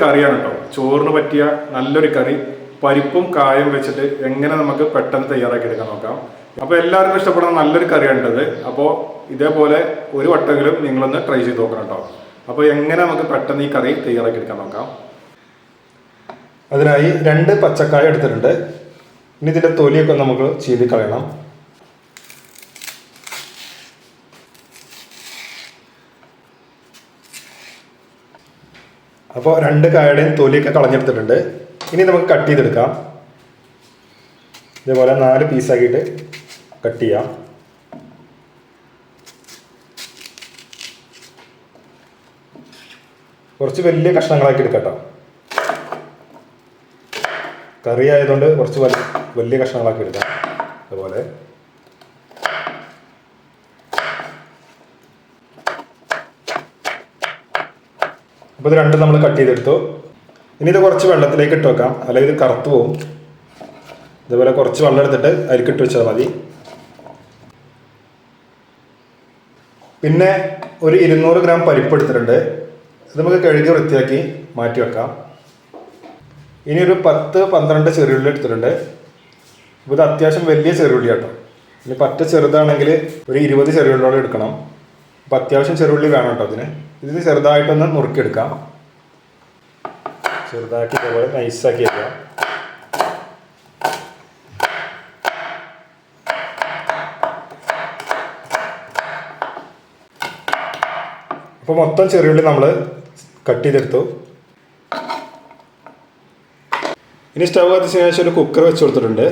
കറിയാണ് കേട്ടോ ചോറിന് പറ്റിയ നല്ലൊരു കറി. പരിപ്പും കായും വെച്ചിട്ട് എങ്ങനെ നമുക്ക് പെട്ടെന്ന് തയ്യാറാക്കി എടുക്കാൻ നോക്കാം. അപ്പോൾ എല്ലാവർക്കും ഇഷ്ടപ്പെടുന്ന നല്ലൊരു കറിയാണ് ഇത് അപ്പോൾ ഇതേപോലെ ഒരു വട്ടെങ്കിലും നിങ്ങളൊന്ന് ട്രൈ ചെയ്ത് നോക്കണം കേട്ടോ അപ്പോൾ എങ്ങനെ നമുക്ക് പെട്ടെന്ന് ഈ കറി തയ്യാറാക്കി എടുക്കാൻ നോക്കാം. അതിനായി രണ്ട് പച്ചക്കായ എടുത്തിട്ടുണ്ട്. ഇനി ഇതിന്റെ തൊലിയൊക്കെ നമുക്ക് ചീതി കളയണം. അപ്പോൾ രണ്ട് കായയുടെയും തൊലിയൊക്കെ കളഞ്ഞെടുത്തിട്ടുണ്ട്. ഇനി നമുക്ക് കട്ട് ചെയ്തെടുക്കാം. ഇതേപോലെ നാല് പീസാക്കിയിട്ട് കട്ട് ചെയ്യാം. കുറച്ച് വലിയ കഷ്ണങ്ങളാക്കി എടുക്കട്ടോ. കറി ആയതുകൊണ്ട് കുറച്ച് വലിയ കഷ്ണങ്ങളാക്കി എടുക്കാം. അതുപോലെ അപ്പോൾ ഇത് രണ്ടും നമ്മൾ കട്ട് ചെയ്തെടുത്തു. ഇനി ഇത് കുറച്ച് വെള്ളത്തിലേക്ക് ഇട്ട് വെക്കാം. അല്ലെങ്കിൽ ഇത് കറുത്തു പോകും ഇതുപോലെ കുറച്ച് വെള്ളം എടുത്തിട്ട് അരിക്കിട്ട് വെച്ചാൽ മതി. പിന്നെ ഒരു ഇരുന്നൂറ് ഗ്രാം പരിപ്പ് എടുത്തിട്ടുണ്ട്. നമുക്ക് കഴുകി വൃത്തിയാക്കി മാറ്റി വെക്കാം. ഇനി ഒരു പത്ത് പന്ത്രണ്ട് ചെറിയുള്ളി എടുത്തിട്ടുണ്ട്. അപ്പോൾ ഇത് അത്യാവശ്യം വലിയ ചെറുള്ളി കേട്ടോ ഇനി പറ്റ ചെറുതാണെങ്കിൽ ഒരു ഇരുപത് ചെറിയുള്ളിയോടെ എടുക്കണം. അപ്പോൾ അത്യാവശ്യം ചെറുള്ളി വേണം കേട്ടോ അതിന്. ഇത് ചെറുതായിട്ടൊന്ന് നുറുക്കിയെടുക്കാം ചെറുതാക്കി ഇതേപോലെ നൈസാക്കി എടുക്കാം. അപ്പോൾ മൊത്തം ചെറിയുള്ളി നമ്മൾ കട്ട് ചെയ്തെടുത്തു. ഇനി സ്റ്റവ് കത്തിച്ചതിന് ശേഷം ഒരു കുക്കർ വെച്ച് കൊടുത്തിട്ടുണ്ട്.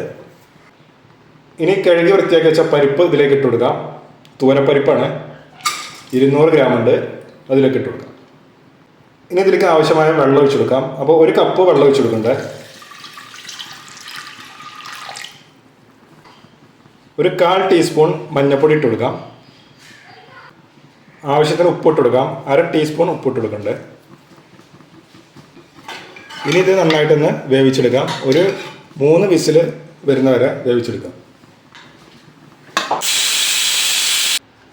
ഇനി കഴുകി വൃത്തിയാക്കി വെച്ച പരിപ്പ് ഇതിലേക്ക് ഇട്ട് കൊടുക്കാം. തൂനപ്പരിപ്പാണ് ഇരുന്നൂറ് ഗ്രാം ഉണ്ട് അതിലേക്ക് ഇട്ട് കൊടുക്കാം. ഇനി ഇതിലേക്ക് ആവശ്യമായ വെള്ളം ഒഴിച്ചു കൊടുക്കാം. അപ്പോൾ ഒരു കപ്പ് വെള്ളം ഒഴിച്ചു കൊടുക്കണ്ടേ? ഒരു കാൽ ടീസ്പൂൺ മഞ്ഞൾപ്പൊടി ഇട്ട് കൊടുക്കാം. ആവശ്യത്തിന് ഉപ്പിട്ട് കൊടുക്കാം. അര ടീസ്പൂൺ ഉപ്പിട്ട് കൊടുക്കണ്ടേ? ഇനി ഇത് നന്നായിട്ടൊന്ന് വേവിച്ചെടുക്കാം. ഒരു മൂന്ന് വിസിൽ വരുന്നവരെ വേവിച്ചെടുക്കാം.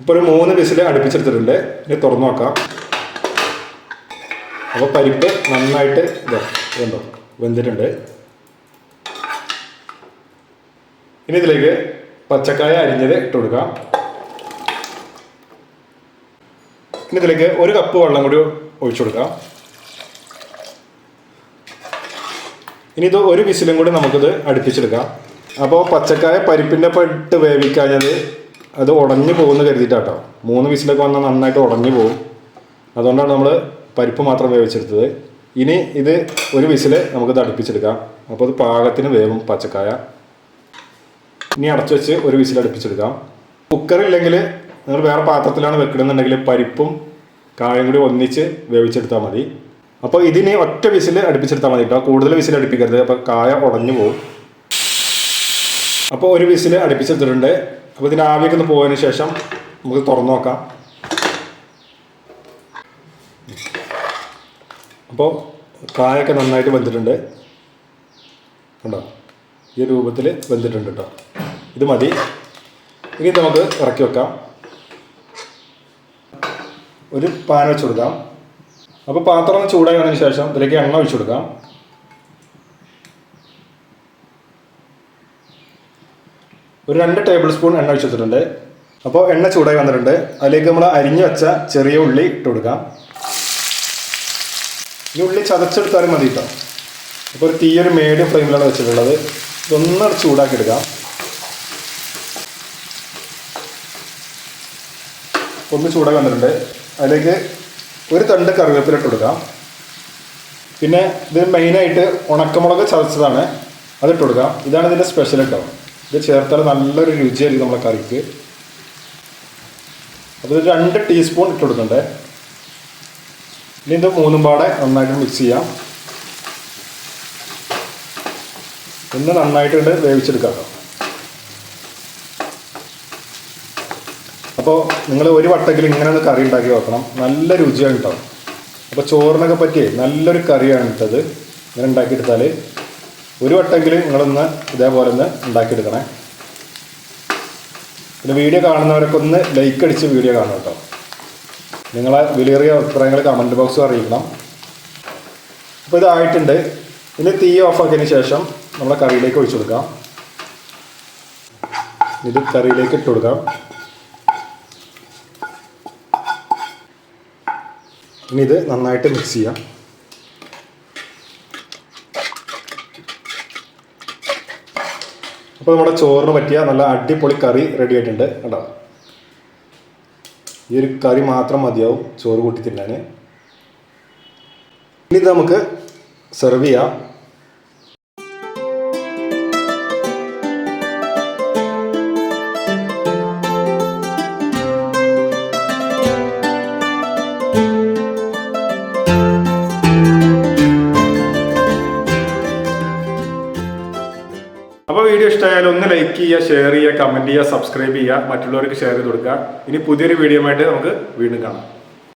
ഇപ്പോൾ ഒരു മൂന്ന് വിസിൽ അടുപ്പിച്ചെടുത്തിട്ടുണ്ട്. ഇനി തുറന്നു നോക്കാം. അപ്പോൾ പരിപ്പ് നന്നായിട്ട് ഇതാ വെന്തിട്ടുണ്ട്. ഇനി ഇതിലേക്ക് പച്ചക്കായ അരിഞ്ഞത് ഇട്ട് കൊടുക്കാം. ഇനി ഇതിലേക്ക് ഒരു കപ്പ് വെള്ളം കൂടി ഒഴിച്ചു കൊടുക്കാം. ഇനി ഇത് ഒരു വിസിലും കൂടി നമുക്കിത് അടുപ്പിച്ചെടുക്കാം. അപ്പോൾ പച്ചക്കായ പരിപ്പിന്റെ പെട്ട് വേവിക്കാഞ്ഞത് അത് ഉടഞ്ഞു പോകുമെന്ന് കരുതിയിട്ടാട്ടോ. മൂന്ന് വിസിലൊക്കെ വന്നാൽ നന്നായിട്ട് ഉടഞ്ഞു പോകും. അതുകൊണ്ടാണ് നമ്മൾ പരിപ്പ് മാത്രം വേവിച്ചെടുത്തത്. ഇനി ഇത് ഒരു വിസിൽ നമുക്ക് തടുപ്പിച്ചെടുക്കാം അപ്പോൾ അത് പാകത്തിന് വേവും പച്ചക്കായ. ഇനി അടച്ചു വെച്ച് ഒരു വിസിൽ അടുപ്പിച്ചെടുക്കാം. കുക്കറില്ലെങ്കിൽ നിങ്ങൾ വേറെ പാത്രത്തിലാണ് വെക്കണമെന്നുണ്ടെങ്കിൽ പരിപ്പും കായും കൂടി ഒന്നിച്ച് വേവിച്ചെടുത്താൽ മതി. അപ്പോൾ ഇതിന് ഒറ്റ വിസിൽ അടുപ്പിച്ചെടുത്താൽ മതി കേട്ടോ. കൂടുതൽ വിസിൽ അടുപ്പിക്കരുത്. അപ്പോൾ കായ ഉടഞ്ഞു പോകും. അപ്പോൾ ഒരു വിസിൽ അടുപ്പിച്ചെടുത്തിട്ടുണ്ട്. അപ്പോൾ ഇതിന്റെ ആവിയൊക്കെ ഒന്ന് പോയതിന് ശേഷം നമുക്ക് തുറന്നു നോക്കാം. അപ്പോൾ കായൊക്കെ നന്നായിട്ട് വെന്തിട്ടുണ്ട്. കണ്ടോ? ഈ രൂപത്തിൽ വെന്തിട്ടുണ്ട് കേട്ടോ ഇത് മതി. ഇനി നമുക്ക് ഇറക്കി വെക്കാം. ഒരു പാൻ വെച്ച് കൊടുക്കാം. അപ്പോൾ പാത്രം ചൂടായി വന്നതിന് ശേഷം ഇതിലേക്ക് എണ്ണ ഒഴിച്ചു കൊടുക്കാം. ഒരു രണ്ട് ടേബിൾ സ്പൂൺ എണ്ണ ഒഴിച്ചിട്ടുണ്ട് അപ്പോൾ എണ്ണ ചൂടായി വന്നിട്ടുണ്ട്. അതിലേക്ക് നമ്മൾ അരിഞ്ഞു വെച്ച ചെറിയ ഉള്ളി ഇട്ട് കൊടുക്കാം. ഈ ഉള്ളി ചതച്ചെടുത്താലും മതി കേട്ടോ അപ്പോൾ ഒരു തീയൊരു മീഡിയം ഫ്ലെയിമിലാണ് വെച്ചിട്ടുള്ളത്. ഇതൊന്ന് ചൂടാക്കി എടുക്കാം. ഒന്ന് ചൂടായി വന്നിട്ടുണ്ട്. അതിലേക്ക് ഒരു തണ്ട് കറിവേപ്പില ഇട്ട് കൊടുക്കാം. പിന്നെ ഇത് മെയിനായിട്ട് ഉണക്കമുളക് ചതച്ചതാണ്. അതിട്ട് കൊടുക്കാം. ഇതാണ് ഇതിന്റെ സ്പെഷ്യൽ കേട്ടോ ഇത് ചേർത്താൽ നല്ലൊരു രുചിയായിരിക്കും നമ്മളെ കറിക്ക്. ഇത് രണ്ട് ടീസ്പൂൺ ഇട്ട് കൊടുക്കണ്ടേ. ഇനി ഇത് മൂന്നും പാടെ നന്നായിട്ട് മിക്സ് ചെയ്യാം. ഒന്ന് നന്നായിട്ട് വേവിച്ചെടുക്കാം അപ്പോൾ നിങ്ങൾ ഒരു വട്ടത്തിൽ ഇങ്ങനെ ഒന്ന് കറി ഉണ്ടാക്കി വെക്കണം നല്ല രുചിയാണ് കേട്ടോ. അപ്പോൾ ചോറിനൊക്കെ പറ്റിയേ നല്ലൊരു കറിയാണ് ഇട്ടത്. ഇങ്ങനെ ഉണ്ടാക്കിയെടുത്താൽ ഒരു വട്ടെങ്കിലും നിങ്ങളൊന്ന് ഇതേപോലെ ഒന്ന് ഉണ്ടാക്കിയെടുക്കണേ. പിന്നെ വീഡിയോ കാണുന്നവരൊക്കെ ഒന്ന് ലൈക്ക് അടിച്ച് വീഡിയോ കാണും കേട്ടോ. നിങ്ങളെ വിലയേറിയ അഭിപ്രായങ്ങൾ കമന്റ് ബോക്സിൽ അറിയിക്കണം. അപ്പോൾ ഇതായിട്ടുണ്ട് ഇനി തീ ഓഫാക്കിയതിന് ശേഷം നമ്മളെ കറിയിലേക്ക് ഒഴിച്ചു കൊടുക്കാം. ഇത് കറിയിലേക്ക് ഇട്ട് കൊടുക്കാം. ഇനി ഇത് നന്നായിട്ട് മിക്സ് ചെയ്യാം. അപ്പോൾ നമ്മുടെ ചോറിന് പറ്റിയ നല്ല അടിപൊളി കറി റെഡി ആയിട്ടുണ്ട് കേട്ടോ ഈ ഒരു കറി മാത്രം മതിയാവും ചോറ് കൂട്ടി തിന്നാൻ ഇനി നമുക്ക് സെർവ് ചെയ്യാം. വീഡിയോ ഇഷ്ടമായാലും ഒന്ന് ലൈക്ക് ചെയ്യുക ഷെയർ ചെയ്യുക കമന്റ് ചെയ്യുക സബ്സ്ക്രൈബ് ചെയ്യുക മറ്റുള്ളവർക്ക് ഷെയർ ചെയ്ത് കൊടുക്കുക. ഇനി പുതിയൊരു വീഡിയോ ആയിട്ട് നമുക്ക് വീണ്ടും കാണാം.